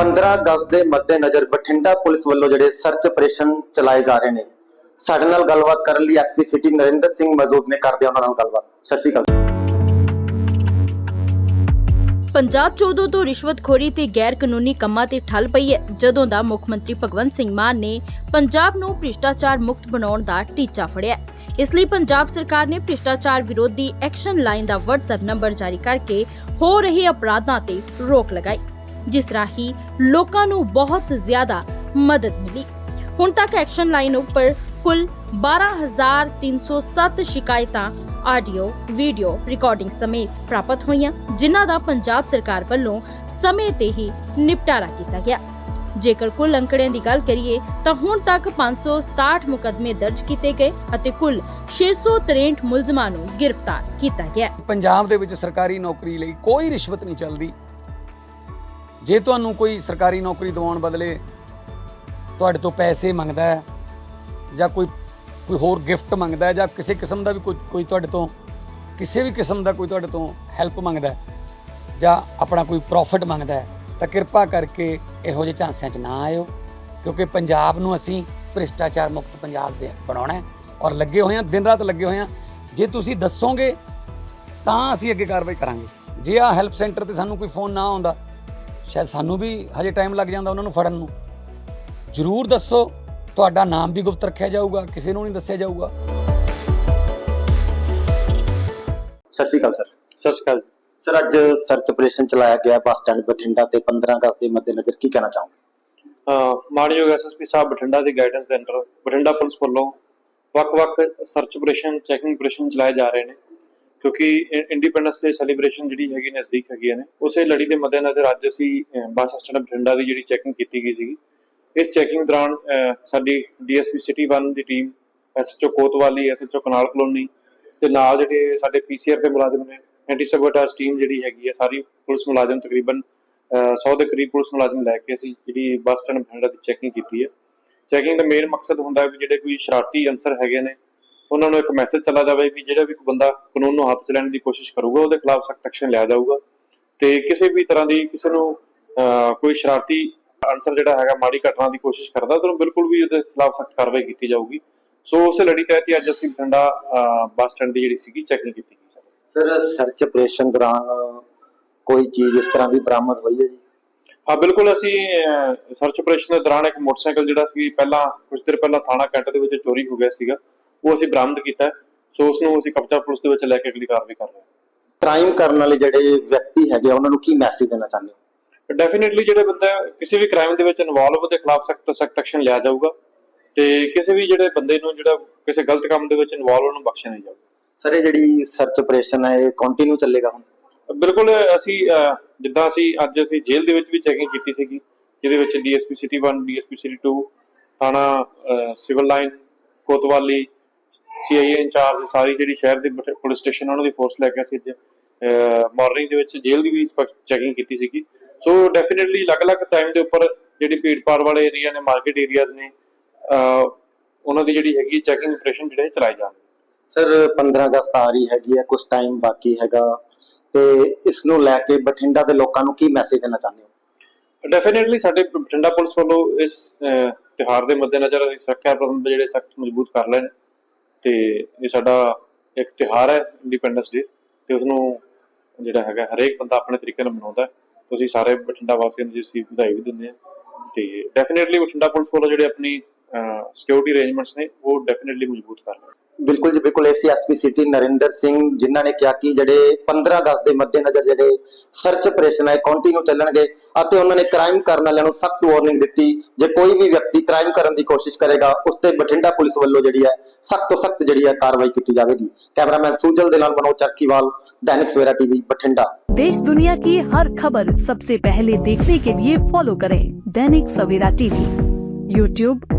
15 ਅਗਸਤ ਦੇ ਮੱਦੇਨਜ਼ਰ ਬਠਿੰਡਾ ਪੁਲਿਸ ਵੱਲੋਂ ਜਿਹੜੇ ਸਰਚ ਆਪਰੇਸ਼ਨ ਚਲਾਏ ਜਾ ਰਹੇ ਨੇ, ਸਾਡੇ ਨਾਲ ਗੱਲਬਾਤ ਕਰਨ ਲਈ ਐਸਪੀ ਸਿਟੀ ਨਰਿੰਦਰ ਸਿੰਘ ਮੌਜੂਦ ਨੇ ਕਰਦੇ ਉਹਨਾਂ ਨਾਲ ਗੱਲਬਾਤ। ਸਤਿ ਸ਼੍ਰੀ ਅਕਾਲ। ਪੰਜਾਬ 'ਚ ਉਦੋਂ ਤੋਂ ਰਿਸ਼ਵਤਖੋਰੀ ਤੇ ਗੈਰ ਕਾਨੂੰਨੀ ਕੰਮਾਂ ਤੇ ਠੱਲ ਪਈ ਹੈ, ਜਦੋਂ ਦਾ ਮੁੱਖ ਮੰਤਰੀ ਭਗਵੰਤ ਸਿੰਘ ਮਾਨ ਨੇ ਪੰਜਾਬ ਨੂੰ ਭ੍ਰਿਸ਼ਟਾਚਾਰ ਮੁਕਤ ਬਣਾਉਣ ਦਾ ਟੀਚਾ ਫੜਿਆ ਇਸ ਲਈ ਪੰਜਾਬ ਸਰਕਾਰ ਨੇ ਭ੍ਰਿਸ਼ਟਾਚਾਰ ਵਿਰੋਧੀ ਐਕਸ਼ਨ ਲਾਈਨ ਦਾ WhatsApp ਨੰਬਰ ਜਾਰੀ ਕਰਕੇ ਹੋ ਰਹੇ ਅਪਰਾਧਾਂ ਤੇ ਰੋਕ ਲਗਾਈ। ਜਿਸ ਰਾਹੀਂ ਲੋਕਾਂ ਨੂੰ ਬਹੁਤ ਜ਼ਿਆਦਾ ਮਦਦ ਮਿਲੀ। ਹੁਣ ਤੱਕ ਐਕਸ਼ਨ ਲਾਈਨ ਉੱਪਰ ਕੁੱਲ 12307 ਸ਼ਿਕਾਇਤਾਂ, ਆਡੀਓ, ਵੀਡੀਓ ਰਿਕਾਰਡਿੰਗ ਸਮੇਤ ਪ੍ਰਾਪਤ ਹੋਈਆਂ, ਜਿਨ੍ਹਾਂ ਦਾ ਪੰਜਾਬ ਸਰਕਾਰ ਵੱਲੋਂ ਸਮੇਂ ਤੇ ਹੀ ਨਿਪਟਾਰਾ ਕੀਤਾ ਗਿਆ। ਜੇਕਰ ਕੁੱਲ ਅੰਕੜਿਆਂ ਦੀ ਗੱਲ ਕਰੀਏ, ਤਾਂ ਹੁਣ ਤੱਕ 567 ਮੁਕਦਮੇ ਦਰਜ ਕੀਤੇ ਗਏ ਅਤੇ ਕੁੱਲ 663 ਮੁਲਜ਼ਮਾਂ ਨੂੰ ਗ੍ਰਿਫਤਾਰ ਕੀਤਾ ਗਿਆ। ਪੰਜਾਬ ਦੇ ਵਿੱਚ ਸਰਕਾਰੀ ਨੌਕਰੀ ਲਈ ਕੋਈ ਰਿਸ਼ਵਤ ਨਹੀਂ ਚੱਲਦੀ। ਜੇ ਤੁਹਾਨੂੰ ਕੋਈ ਸਰਕਾਰੀ ਨੌਕਰੀ ਦਿਵਾਉਣ ਬਦਲੇ ਤੁਹਾਡੇ ਤੋਂ ਪੈਸੇ ਮੰਗਦਾ ਹੈ ਜਾਂ ਕੋਈ ਕੋਈ ਹੋਰ ਗਿਫਟ ਮੰਗਦਾ ਹੈ ਜਾਂ ਕਿਸੇ ਕਿਸਮ ਦਾ ਵੀ ਕੋਈ ਕੋਈ ਤੁਹਾਡੇ ਤੋਂ, ਕਿਸੇ ਵੀ ਕਿਸਮ ਦਾ ਕੋਈ ਤੁਹਾਡੇ ਤੋਂ ਹੈਲਪ ਮੰਗਦਾ ਜਾਂ ਆਪਣਾ ਕੋਈ ਪ੍ਰੋਫਿਟ ਮੰਗਦਾ ਤਾਂ ਕਿਰਪਾ ਕਰਕੇ ਇਹੋ ਜਿਹੇ ਝਾਂਸਿਆਂ 'ਚ ਨਾ ਆਇਓ, ਕਿਉਂਕਿ ਪੰਜਾਬ ਨੂੰ ਅਸੀਂ ਭ੍ਰਿਸ਼ਟਾਚਾਰ ਮੁਕਤ ਪੰਜਾਬ ਦੇ ਬਣਾਉਣਾ ਹੈ ਔਰ ਲੱਗੇ ਹੋਏ ਹਾਂ, ਦਿਨ ਰਾਤ ਲੱਗੇ ਹੋਏ ਹਾਂ। ਜੇ ਤੁਸੀਂ ਦੱਸੋਗੇ ਤਾਂ ਅਸੀਂ ਅੱਗੇ ਕਾਰਵਾਈ ਕਰਾਂਗੇ। ਜੇ ਆ ਹੈਲਪ ਸੈਂਟਰ ਤੇ ਸਾਨੂੰ ਕੋਈ ਫੋਨ ਨਾ ਆਉਂਦਾ ਸ਼ਾਇਦ ਸਾਨੂੰ ਵੀ ਹਜੇ ਟਾਈਮ ਲੱਗ ਜਾਂਦਾ ਉਹਨਾਂ ਨੂੰ ਫੜਨ ਨੂੰ। ਜ਼ਰੂਰ ਦੱਸੋ ਤੁਹਾਡਾ ਨਾਮ ਵੀ ਗੁਪਤ ਰੱਖਿਆ ਜਾਊਗਾ ਕਿਸੇ ਨੂੰ ਨਹੀਂ ਦੱਸਿਆ ਜਾਊਗਾ। ਸਤਿ ਸ਼੍ਰੀ ਅਕਾਲ ਸਰ। ਸਤਿ ਸ਼੍ਰੀ ਅਕਾਲ। ਸਰ ਅੱਜ ਸਰਚ ਆਪਰੇਸ਼ਨ ਚਲਾਇਆ ਗਿਆ ਬੱਸ ਸਟੈਂਡ ਬਠਿੰਡਾ ਤੇ 15 ਅਗਸਤ ਦੇ ਮੱਦੇਨਜ਼ਰ। ਕੀ ਕਹਿਣਾ ਚਾਹੋਗੇ? ਮਾਨਯੋਗ ਐਸਐਸਪੀ ਸਾਹਿਬ ਬਠਿੰਡਾ ਦੀ ਗਾਈਡੈਂਸ ਦੇ ਅੰਡਰ ਬਠਿੰਡਾ ਪੁਲਿਸ ਵੱਲੋਂ ਵੱਖ-ਵੱਖ ਸਰਚ ਆਪਰੇਸ਼ਨ ਚੈਕਿੰਗ ਆਪਰੇਸ਼ਨ ਚਲਾਏ ਜਾ ਰਹੇ ਨੇ। ਕਿਉਂਕਿ ਇੰਡੀਪੈਂਡੈਂਸ ਡੇ ਸੈਲੀਬ੍ਰੇਸ਼ਨ ਜਿਹੜੀ ਹੈਗੀ ਨਜ਼ਦੀਕ ਹੈਗੀ ਨੇ। ਉਸੇ ਲੜੀ ਦੇ ਮੱਦੇਨਜ਼ਰ ਅੱਜ ਅਸੀਂ ਬੱਸ ਸਟੈਂਡ ਬਠਿੰਡਾ ਦੀ ਜਿਹੜੀ ਚੈਕਿੰਗ ਕੀਤੀ ਗਈ ਸੀਗੀ। ਇਸ ਚੈਕਿੰਗ ਦੌਰਾਨ ਅਹ, ਸਾਡੀ ਡੀਐਸਪੀ ਸਿਟੀ 1 ਦੀ ਟੀਮ ਐਸਐਚਓ ਕੋਤਵਾਲੀ ਐਸਐਚਓ ਕਨਾਲ ਕਲੋਨੀ ਤੇ ਨਾਲ ਜਿਹੜੇ ਸਾਡੇ ਪੀਸੀਆਰ ਦੇ ਮੁਲਾਜ਼ਮ ਨੇ ਐਂਟੀ ਸਬੋਟਾਜ ਟੀਮ ਜਿਹੜੀ ਹੈਗੀ ਹੈ ਸਾਰੀ ਪੁਲਿਸ ਮੁਲਾਜ਼ਮ ਤਕਰੀਬਨ ਅਹ, 100 ਦੇ ਕਰੀਬ ਪੁਲਿਸ ਮੁਲਾਜ਼ਮ ਲੈ ਕੇ ਅਸੀਂ ਜਿਹੜੀ ਬੱਸ ਸਟੈਂਡ ਬਠਿੰਡਾ ਦੀ ਚੈਕਿੰਗ ਕੀਤੀ ਹੈ। ਚੈਕਿੰਗ ਦਾ ਮੇਨ ਮਕਸਦ ਹੁੰਦਾ ਹੈ ਵੀ ਜਿਹੜੇ ਕੋਈ ਸ਼ਰਾਰਤੀ ਅਨਸਰ ਹੈਗੇ ਨੇ ਉਹਨਾਂ ਨੂੰ ਇੱਕ ਮੈਸੇਜ ਚਲਾ ਜਾਵੇ ਵੀ ਜਿਹੜਾ ਵੀ ਕੋਈ ਬੰਦਾ ਕਾਨੂੰਨ ਨੂੰ ਹੱਥ 'ਚ ਲੈਣ ਦੀ ਕੋਸ਼ਿਸ਼ ਕਰੂਗਾ ਉਹਦੇ ਖਿਲਾਫ ਸਖਤ ਐਕਸ਼ਨ ਲਿਆ ਜਾਊਗਾ। ਤੇ ਕਿਸੇ ਵੀ ਤਰ੍ਹਾਂ ਦੀ ਕਿਸੇ ਨੂੰ ਕੋਈ ਸ਼ਰਾਰਤੀ ਅਨਸਰ ਜਿਹੜਾ ਹੈਗਾ ਮਾੜੀ ਘਟਨਾ ਦੀ ਕੋਸ਼ਿਸ਼ ਕਰਦਾ ਤਾਂ ਉਹਨੂੰ ਬਿਲਕੁਲ ਵੀ ਉਹਦੇ ਖਿਲਾਫ ਸਖਤ ਕਾਰਵਾਈ ਕੀਤੀ ਜਾਊਗੀ। ਸੋ ਉਸੇ ਲੜੀ ਤਹਿਤ ਹੀ ਅੱਜ ਅਸੀਂ ਬਠਿੰਡਾ ਬੱਸ ਸਟੈਂਡ ਦੀ ਜਿਹੜੀ ਸੀਗੀ ਚੈਕਿੰਗ ਕੀਤੀ ਗਈ ਸਰ ਸਰਚ ਆਪਰੇਸ਼ਨ ਦੌਰਾਨ ਕੋਈ ਚੀਜ਼ ਇਸ ਤਰ੍ਹਾਂ ਦੀ ਬਰਾਮਦ ਹੋਈ ਹੈ ਜੀ? ਹਾਂ ਬਿਲਕੁਲ ਅਸੀਂ ਸਰਚ ਆਪਰੇਸ਼ਨ ਦੇ ਦੌਰਾਨ ਇੱਕ ਮੋਟਰਸਾਈਕਲ ਜਿਹੜਾ ਸੀ ਪਹਿਲਾਂ ਕੁਝ ਦਿਨ ਪਹਿਲਾਂ ਥਾਣਾ ਕੈਂਟ ਦੇ ਵਿੱਚ ਚੋਰੀ ਹੋ ਗਿਆ ਸੀਗਾ। ਉਹ ਅਸੀਂ ਬਰਾਮਦ ਕੀਤਾ ਹੈ। ਸੋ ਉਸ ਨੂੰ ਅਸੀਂ ਕਬਜ਼ਾ ਪੁਲਿਸ ਦੇ ਵਿੱਚ ਲੈ ਕੇ ਅਗਲੀ ਕਾਰਵਾਈ ਕਰ ਰਹੇ ਕ੍ਰਾਈਮ ਕਰਨ ਵਾਲੇ ਜਿਹੜੇ ਵਿਅਕਤੀ ਹੈਗੇ ਆ, ਉਹਨਾਂ ਨੂੰ ਕੀ ਮੈਸੇਜ ਦੇਣਾ ਚਾਹੁੰਦੇ ਹੋ? ਹਾਂ ਡੈਫੀਨਿਟਲੀ ਜਿਹੜੇ ਬੰਦਾ ਕਿਸੇ ਵੀ ਕ੍ਰਾਈਮ ਦੇ ਵਿੱਚ ਇਨਵੋਲਵ ਉਹਦੇ ਖਿਲਾਫ ਸਖਤ ਤੋਂ ਸਖਤ ਐਕਸ਼ਨ ਲਿਆ ਜਾਊਗਾ ਤੇ ਕਿਸੇ ਵੀ ਜਿਹੜੇ ਬੰਦੇ ਨੂੰ ਜਿਹੜਾ ਕਿਸੇ ਗਲਤ ਕੰਮ ਦੇ ਵਿੱਚ ਇਨਵੋਲਵ ਉਹਨੂੰ ਬਖਸ਼ਿਆ ਨਹੀਂ ਜਾਊਗਾ। ਸਰ ਇਹ ਜਿਹੜੀ ਸਰਚ ਆਪਰੇਸ਼ਨ ਹੈ ਇਹ ਕੰਟੀਨਿਊ ਚੱਲੇਗਾ ਹੁਣ? ਬਿਲਕੁਲ ਅਸੀਂ ਅਹ, ਜਿੱਦਾਂ ਅਸੀਂ ਅੱਜ ਅਸੀਂ ਜੇਲ੍ਹ ਦੇ ਵਿੱਚ ਵੀ ਚੈਕਿੰਗ ਕੀਤੀ ਸੀਗੀ ਜਿਹਦੇ ਵਿੱਚ ਡੀਐਸਪੀ ਸਿਟੀ 1 ਡੀਐਸਪੀ ਸਿਟੀ 2 ਥਾਣਾ ਸਿਵਲ ਲਾਈਨ ਕੋਤਵਾਲੀ ਸੀਆਈਏ ਇੰਚਾਰਜ ਸਾਰੀ ਜਿਹੜੀ ਸ਼ਹਿਰ ਦੇ ਪੁਲਿਸ ਸਟੇਸ਼ਨ ਉਹਨਾਂ ਦੀ ਫੋਰਸ ਲੈ ਕੇ ਅਸੀਂ ਮਾਰਨਿੰਗ ਦੇ ਵਿੱਚ ਜੇਲ੍ਹ ਦੀ ਵੀ ਚੈਕਿੰਗ ਕੀਤੀ ਸੀਗੀ। ਸੋ ਡੈਫੀਨਿਟਲੀ ਅਲੱਗ-ਅਲੱਗ ਟਾਈਮ ਦੇ ਉੱਪਰ ਜਿਹੜੀ ਭੀੜ ਭਾੜ ਵਾਲੇ ਏਰੀਆ ਨੇ ਮਾਰਕੀਟ ਏਰੀਆਜ਼ ਨੇ ਉਹਨਾਂ ਦੀ ਜਿਹੜੀ ਹੈਗੀ ਚੈਕਿੰਗ ਆਪਰੇਸ਼ਨ ਜਿਹੜੇ ਚਲਾਏ ਜਾਣ ਸਰ 15 ਅਗਸਤ ਆ ਰਹੀ ਹੈਗੀ ਹੈ ਕੁਝ ਟਾਈਮ ਬਾਕੀ ਹੈਗਾ। ਤੇ ਇਸ ਨੂੰ ਲੈ ਕੇ ਬਠਿੰਡਾ ਦੇ ਲੋਕਾਂ ਨੂੰ ਕੀ ਮੈਸੇਜ ਦੇਣਾ ਚਾਹੁੰਦੇ ਹੋ? ਡੈਫੀਨਿਟਲੀ ਸਾਡੇ ਬਠਿੰਡਾ ਪੁਲਿਸ ਵੱਲੋਂ ਇਸ ਅਹ, ਤਿਉਹਾਰ ਦੇ ਮੱਦੇਨਜ਼ਰ ਸੁਰੱਖਿਆ ਪ੍ਰਬੰਧ ਜਿਹੜੇ ਸਖਤ ਮਜ਼ਬੂਤ ਕਰ ਨੇ। ਤੇ ਇਹ ਸਾਡਾ ਇੱਕ ਤਿਉਹਾਰ ਹੈ ਇੰਡੀਪੈਂਡੈਂਸ ਡੇ ਤੇ ਉਸ ਨੂੰ ਜਿਹੜਾ ਹੈਗਾ ਹਰੇਕ ਬੰਦਾ ਆਪਣੇ ਤਰੀਕੇ ਨਾਲ ਮਨਾਉਂਦਾ ਹੈ। ਤੁਸੀਂ ਸਾਰੇ ਬਠਿੰਡਾ ਵਾਸੀਆਂ ਨੂੰ ਜਿਸ ਵਧਾਈ ਵੀ ਦਿੰਦੇ ਆ। ਤੇ ਡੈਫੀਨਿਟਲੀ ਬਠਿੰਡਾ ਪੁਲਿਸ ਵੱਲੋਂ ਜਿਹੜੇ ਆਪਣੀ ਸਿਕਿਉਰਿਟੀ ਅਰੇਂਜਮੈਂਟਸ ਨੇ ਉਹ ਡੈਫੀਨਿਟਲੀ ਮਜ਼ਬੂਤ ਕਰ ਰਹੇ ਨੇ ਬਿਲਕੁਲ ਜੀ ਬਿਲਕੁਲ AC SP city Narinder Singh ਜਿਨ੍ਹਾਂ ਨੇ ਕਿਹਾ ਕਿ ਜਿਹੜੇ 15 ਅਗਸਤ ਦੇ ਮੱਦੇਨਜ਼ਰ ਜਿਹੜੇ ਸਰਚ ਆਪਰੇਸ਼ਨ ਹੈ ਕੰਟੀਨਿਊ ਚੱਲਣਗੇ ਅਤੇ ਉਹਨਾਂ ਨੇ ਕ੍ਰਾਈਮ ਕਰਨ ਵਾਲਿਆਂ ਨੂੰ ਸਖਤ ਵਾਰਨਿੰਗ ਦਿੱਤੀ ਜੇ ਕੋਈ ਵੀ ਵਿਅਕਤੀ ਕ੍ਰਾਈਮ ਕਰਨ ਦੀ ਕੋਸ਼ਿਸ਼ ਕਰੇਗਾ ਉਸ ਤੇ ਬਠਿੰਡਾ ਪੁਲਿਸ ਵੱਲੋਂ ਜਿਹੜੀ ਹੈ ਸਖਤ ਤੋਂ ਸਖਤ ਜਿਹੜੀ ਹੈ ਕਾਰਵਾਈ ਕੀਤੀ ਜਾਵੇਗੀ ਕੈਮਰਾਮੈਨ ਸੂਜਲ ਦੇ ਨਾਲ ਮਨੋਜ ਚਰਖੀਵਾਲ ਦੈਨਿਕ ਸਵੇਰਾ ਟੀਵੀ ਬਠਿੰਡਾ देश दुनिया की हर खबर सबसे पहले देखने के लिए फॉलो करें दैनिक सवेरा टीवी यूट्यूब